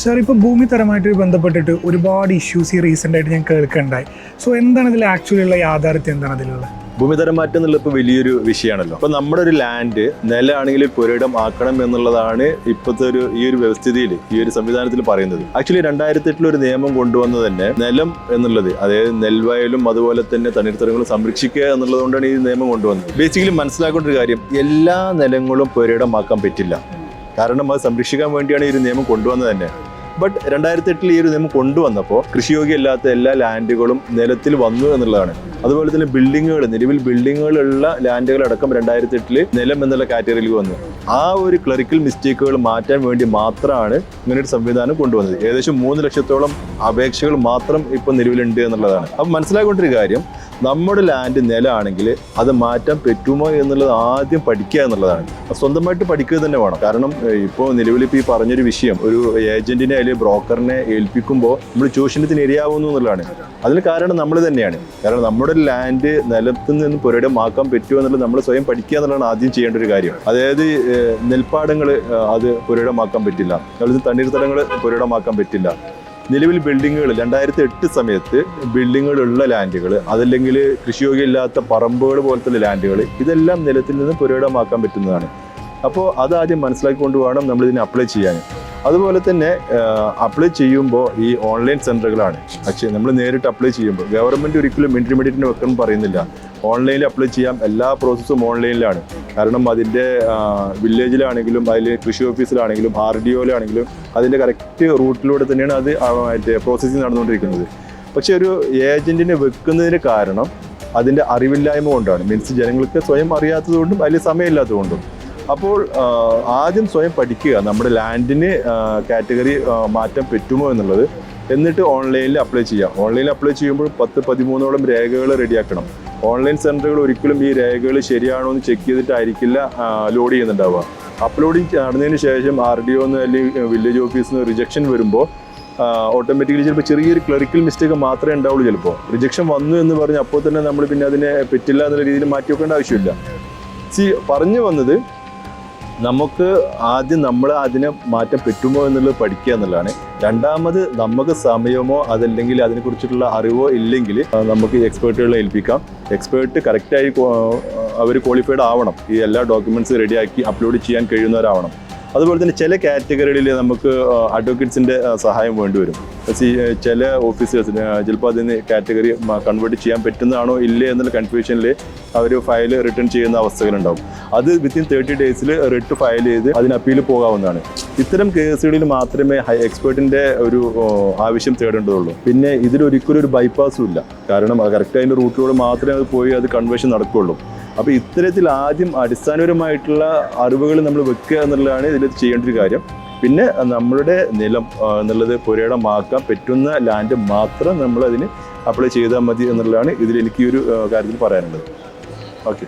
Sir ഇപ്പോൾ ഭൂമി തരമായിട്ട് ബന്ധപ്പെട്ടിട്ട് ഒരുപാട് ഇഷ്യൂസ് ഈ റീസെന്റ് ആയിട്ട് ഞാൻ കേൾക്കുന്നുണ്ടായി സോ എന്താണ് ഇതിൽ ആക്ച്വലി ഉള്ള യാഥാർത്ഥ്യം? എന്താണ് അതിലുള്ളത് ഭൂമിതരം മാറ്റം എന്നുള്ള ഇപ്പോൾ വലിയൊരു വിഷയമാണല്ലോ അപ്പോൾ നമ്മുടെ ഒരു ലാൻഡ് നിലയാണെങ്കിൽ പുരയിടം ആക്കണം എന്നുള്ളതാണ് ഇപ്പോഴത്തെ ഒരു ഈ ഒരു വ്യവസ്ഥിതിയിൽ ഈ ഒരു സംവിധാനത്തിൽ പറയുന്നത്. ആക്ച്വലി രണ്ടായിരത്തി എട്ടിൽ ഒരു നിയമം കൊണ്ടുവന്നത് തന്നെ നിലം എന്നുള്ളത് അതായത് നെൽവയലും അതുപോലെ തന്നെ തണ്ണീർത്തടങ്ങളും സംരക്ഷിക്കുക എന്നുള്ളതുകൊണ്ടാണ് ഈ നിയമം കൊണ്ടുവന്നത്. ബേസിക്കലി മനസ്സിലാക്കേണ്ട ഒരു കാര്യം എല്ലാ നിലങ്ങളും പുരയിടമാക്കാൻ പറ്റില്ല. കാരണം അത് സംരക്ഷിക്കാൻ വേണ്ടിയാണ് ഈ ഒരു നിയമം കൊണ്ടുവന്നത് തന്നെ. ബട്ട് രണ്ടായിരത്തി എട്ടിൽ ഈ ഒരു നിയമം കൊണ്ടുവന്നപ്പോൾ കൃഷിയോഗ്യമല്ലാത്ത എല്ലാ ലാൻഡുകളും നിലത്തിൽ വന്നു എന്നുള്ളതാണ്. അതുപോലെ തന്നെ ബിൽഡിങ്ങുകൾ നിലവിൽ ബിൽഡിങ്ങുകളുള്ള ലാൻഡുകളടക്കം രണ്ടായിരത്തി എട്ടിൽ നിലം എന്നുള്ള കാറ്റഗറിയിൽ വന്നു. ആ ഒരു ക്ലറിക്കൽ മിസ്റ്റേക്കുകൾ മാറ്റാൻ വേണ്ടി മാത്രമാണ് ഇങ്ങനെ ഒരു സംവിധാനം കൊണ്ടുവന്നത്. ഏകദേശം മൂന്ന് ലക്ഷത്തോളം അപേക്ഷകൾ മാത്രം ഇപ്പോൾ നിലവിലുണ്ട് എന്നുള്ളതാണ്. അപ്പം മനസ്സിലാക്കേണ്ട ഒരു കാര്യം നമ്മുടെ ലാൻഡ് നിലമാണെങ്കിൽ അത് മാറ്റാൻ പറ്റുമോ എന്നുള്ളത് ആദ്യം പഠിക്കുക എന്നുള്ളതാണ്. സ്വന്തമായിട്ട് പഠിക്കുക തന്നെ വേണം. കാരണം ഇപ്പോൾ നിലവിൽ ഇപ്പോൾ ഈ പറഞ്ഞൊരു വിഷയം ഒരു ഏജന്റിനെ അല്ലെങ്കിൽ ബ്രോക്കറിനെ ഏൽപ്പിക്കുമ്പോൾ നമ്മൾ ചൂഷണത്തിന് ഇരയാവുന്നു എന്നുള്ളതാണ്. അതിന് കാരണം നമ്മൾ തന്നെയാണ്. കാരണം നമ്മുടെ ലാൻഡ് നിലത്ത് നിന്ന് പുരയിടമാക്കാൻ പറ്റുമോ എന്നുള്ളത് നമ്മൾ സ്വയം പഠിക്കുക എന്നുള്ളതാണ് ആദ്യം ചെയ്യേണ്ട ഒരു കാര്യം. അതായത് നെൽപ്പാടങ്ങൾ അത് പുരയിടമാക്കാൻ പറ്റില്ല. അതുപോലെ തണ്ണീർത്തടങ്ങൾ പുരയിടമാക്കാൻ പറ്റില്ല. നിലവിൽ ബിൽഡിങ്ങുകൾ രണ്ടായിരത്തി എട്ട് സമയത്ത് ബിൽഡിങ്ങുകളുള്ള ലാൻഡുകൾ അതല്ലെങ്കിൽ കൃഷിയോഗ്യമില്ലാത്ത പറമ്പുകൾ പോലത്തെ ലാൻഡുകൾ ഇതെല്ലാം നിലത്തിൽ നിന്ന് പുരയിടമാക്കാൻ പറ്റുന്നതാണ്. അപ്പോൾ അത് അതാദ്യം മനസ്സിലാക്കിക്കൊണ്ട് വേണം നമ്മൾ ഇതിനെ അപ്ലൈ ചെയ്യാൻ. അതുപോലെ തന്നെ അപ്ലൈ ചെയ്യുമ്പോൾ ഈ ഓൺലൈൻ സെന്ററുകളാണ് പക്ഷേ നമ്മൾ നേരിട്ട് അപ്ലൈ ചെയ്യുമ്പോൾ ഗവൺമെന്റ് ഒരിക്കലും ഇന്റർമീഡിയറ്റിന് വെക്കണം പറയുന്നില്ല. ഓൺലൈനിൽ അപ്ലൈ ചെയ്യാം. എല്ലാ പ്രോസസ്സും ഓൺലൈനിലാണ് കാരണം അതിന്റെ വില്ലേജിലാണെങ്കിലും അതിൽ കൃഷി ഓഫീസിലാണെങ്കിലും ആർ ഡി ഒയിലാണെങ്കിലും അതിന്റെ കറക്റ്റ് റൂട്ടിലൂടെ തന്നെയാണ് അത് മറ്റേ പ്രോസസ്സിങ് നടന്നുകൊണ്ടിരിക്കുന്നത്. പക്ഷേ ഒരു ഏജന്റിനെ വെക്കുന്നതിന് കാരണം അതിന്റെ അറിവില്ലായ്മ കൊണ്ടാണ്. മീൻസ് ജനങ്ങൾക്ക് സ്വയം അറിയാത്തതുകൊണ്ടും അതിൽ സമയമില്ലാത്തതുകൊണ്ടും. അപ്പോൾ ആദ്യം സ്വയം പഠിക്കുക. നമ്മുടെ ലാൻഡിന് കാറ്റഗറി മാറ്റം പറ്റുമോ എന്നുള്ളത്. എന്നിട്ട് ഓൺലൈനിൽ അപ്ലൈ ചെയ്യാം. ഓൺലൈനിൽ അപ്ലൈ ചെയ്യുമ്പോൾ പത്ത് പതിമൂന്നോളം രേഖകൾ റെഡിയാക്കണം ഓൺലൈൻ സെന്ററുകൾ ഒരിക്കലും ഈ രേഖകൾ ശരിയാണോ എന്ന് ചെക്ക് ചെയ്തിട്ടായിരിക്കില്ല ലോഡ് ചെയ്യുന്നുണ്ടാവുക. അപ്ലോഡിങ് നടന്നതിന് ശേഷം ആർ ഡി ഒന്ന് അല്ലെങ്കിൽ വില്ലേജ് ഓഫീസിൽ നിന്ന് റിജക്ഷൻ വരുമ്പോൾ ഓട്ടോമാറ്റിക്കലി ചിലപ്പോൾ ചെറിയൊരു ക്ലറിക്കൽ മിസ്റ്റേക്ക് മാത്രമേ ഉണ്ടാവുള്ളൂ ചിലപ്പോൾ. റിജക്ഷൻ വന്നു എന്ന് പറഞ്ഞ് അപ്പോൾ തന്നെ നമ്മൾ പിന്നെ അതിനെ പറ്റില്ല എന്നുള്ള രീതിയിൽ മാറ്റി വെക്കേണ്ട ആവശ്യമില്ല. സി പറഞ്ഞു വന്നത് നമുക്ക് ആദ്യം നമ്മൾ അതിനെ മാറ്റം പറ്റുമോ എന്നുള്ളത് പഠിക്കുക എന്നുള്ളതാണ്. രണ്ടാമത് നമുക്ക് സമയമോ അതല്ലെങ്കിൽ അതിനെക്കുറിച്ചിട്ടുള്ള അറിവോ ഇല്ലെങ്കിൽ നമുക്ക് എക്സ്പേർട്ടുകളെ ഏൽപ്പിക്കാം. എക്സ്പേർട്ട് കറക്റ്റായി അവർ ക്വാളിഫൈഡ് ആവണം. ഈ എല്ലാ ഡോക്യുമെന്റ്സ് റെഡിയാക്കി അപ്ലോഡ് ചെയ്യാൻ കഴിയുന്നവരാവണം. അതുപോലെ തന്നെ ചില കാറ്റഗറികളിൽ നമുക്ക് അഡ്വക്കേറ്റ്സിന്റെ സഹായം വേണ്ടി വരും. ചില ഓഫീസേഴ്സിന് ചിലപ്പോൾ അതിന് കാറ്റഗറി കൺവേർട്ട് ചെയ്യാൻ പറ്റുന്നതാണോ ഇല്ലേ എന്നുള്ള കൺഫ്യൂഷനിൽ അവർ ഫയൽ റിട്ടേൺ ചെയ്യുന്ന അവസ്ഥകളുണ്ടാവും. അത് വിത്തിൻ തേർട്ടി ഡേയ്സിൽ റിട്ട് ഫയൽ ചെയ്ത് അതിന് അപ്പീൽ പോകാവുന്നതാണ്. ഇത്തരം കേസുകളിൽ മാത്രമേ ഹൈ എക്സ്പേർട്ടിന്റെ ഒരു ആവശ്യം തേടേണ്ടതുള്ളൂ. പിന്നെ ഇതിലൊരിക്കലും ഒരു ബൈപ്പാസും ഇല്ല. കാരണം കറക്റ്റ് അതിന്റെ റൂട്ടിലൂടെ മാത്രമേ അത് പോയി അത് കൺവേർഷൻ നടക്കുകയുള്ളൂ അപ്പോൾ ഇത്തരത്തിൽ ആദ്യം അടിസ്ഥാനപരമായിട്ടുള്ള അറിവുകൾ നമ്മൾ വെക്കുക എന്നുള്ളതാണ് ഇതിൽ ചെയ്യേണ്ട ഒരു കാര്യം. പിന്നെ നമ്മളുടെ നിലം എന്നുള്ളത് പുരയിടമാക്കാൻ പറ്റുന്ന ലാൻഡ് മാത്രം നമ്മൾ അതിന് അപ്ലൈ ചെയ്താൽ മതി എന്നുള്ളതാണ് ഇതിൽ എനിക്ക് ഈ ഒരു കാര്യത്തിൽ പറയാനുള്ളത്. ഓക്കെ